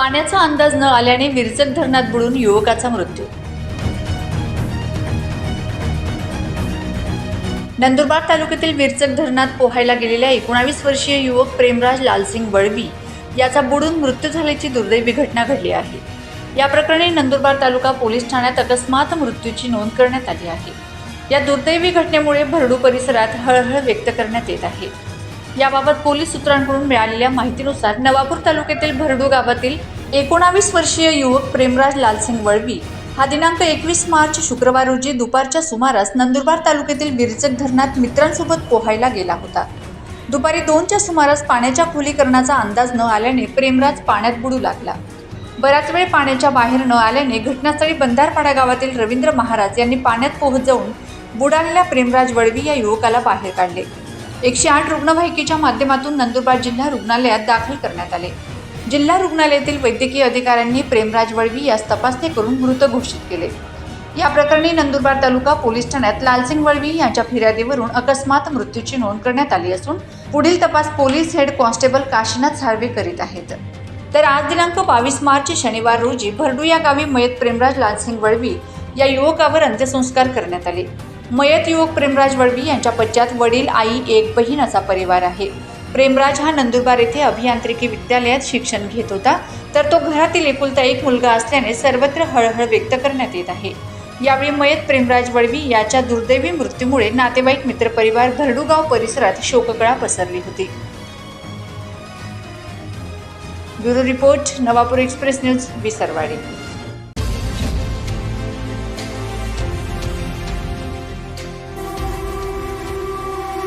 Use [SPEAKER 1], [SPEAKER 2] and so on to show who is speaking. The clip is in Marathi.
[SPEAKER 1] पाण्याचा अंदाज न आल्याने विरचक धरणात बुडून युवकाचा मृत्यू. नंदुरबार तालुक्यातील विरचक धरणात पोहायला गेलेल्या एकोणावीस वर्षीय युवक प्रेमराज लालसिंग वळवी याचा बुडून मृत्यू झाल्याची दुर्दैवी घटना घडली आहे. या प्रकरणी नंदुरबार तालुका पोलीस ठाण्यात अकस्मात मृत्यूची नोंद करण्यात आली आहे. या दुर्दैवी घटनेमुळे भरडू परिसरात हळहळ व्यक्त करण्यात येत आहे. याबाबत पोलीस सूत्रांकडून मिळालेल्या माहितीनुसार नवापूर तालुक्यातील भरडू गावातील एकोणावीस वर्षीय युवक प्रेमराज लालसिंग वळवी हा दिनांक एकवीस मार्च शुक्रवार रोजी दुपारच्या सुमारास नंदुरबार तालुक्यातील विरचक धरणात मित्रांसोबत पोहायला गेला होता. दुपारी दोनच्या सुमारास पाण्याच्या खोलीकरणाचा अंदाज न आल्याने प्रेमराज पाण्यात बुडू लागला. बराच वेळ पाण्याच्या बाहेर न आल्याने घटनास्थळी बंधारपाडा गावातील रवींद्र महाराज यांनी पाण्यात पोहत जाऊन बुडालेल्या प्रेमराज वळवी या युवकाला बाहेर काढले. एकशे आठ रुग्णवाहिकेच्या माध्यमातून नंदुरबार जिल्हा रुग्णालयात दाखल करण्यात आले. जिल्हा रुग्णालयातील वैद्यकीय अधिकाऱ्यांनी प्रेमराज वळवी यास तपासणी करून मृत घोषित केले. या प्रकरणी नंदुरबार तालुका पोलीस ठाण्यात लालसिंग वळवी यांच्या फिर्यादीवरून अकस्मात मृत्यूची नोंद करण्यात आली असून पुढील तपास police head constable Kashinath Salve करीत आहेत. तर आज दिनांक बावीस मार्च शनिवार रोजी भरडू या गावी मयत प्रेमराज लालसिंग वळवी या युवकावर अंत्यसंस्कार करण्यात आले. मयत युवक प्रेमराज वळवी यांच्या पश्चात वडील आई एक बहीण असा परिवार आहे. प्रेमराज हा नंदुरबार येथे अभियांत्रिकी विद्यालयात शिक्षण घेत होता. तर तो घरातील एकुलता एक मुलगा असल्याने सर्वत्र हळहळ व्यक्त करण्यात येत आहे. यावेळी मयत प्रेमराज वळवी याच्या दुर्दैवी मृत्यूमुळे नातेवाईक मित्रपरिवार भरडूगाव परिसरात शोककळा पसरली होती. Bureau report Navapur express news Visarwadi.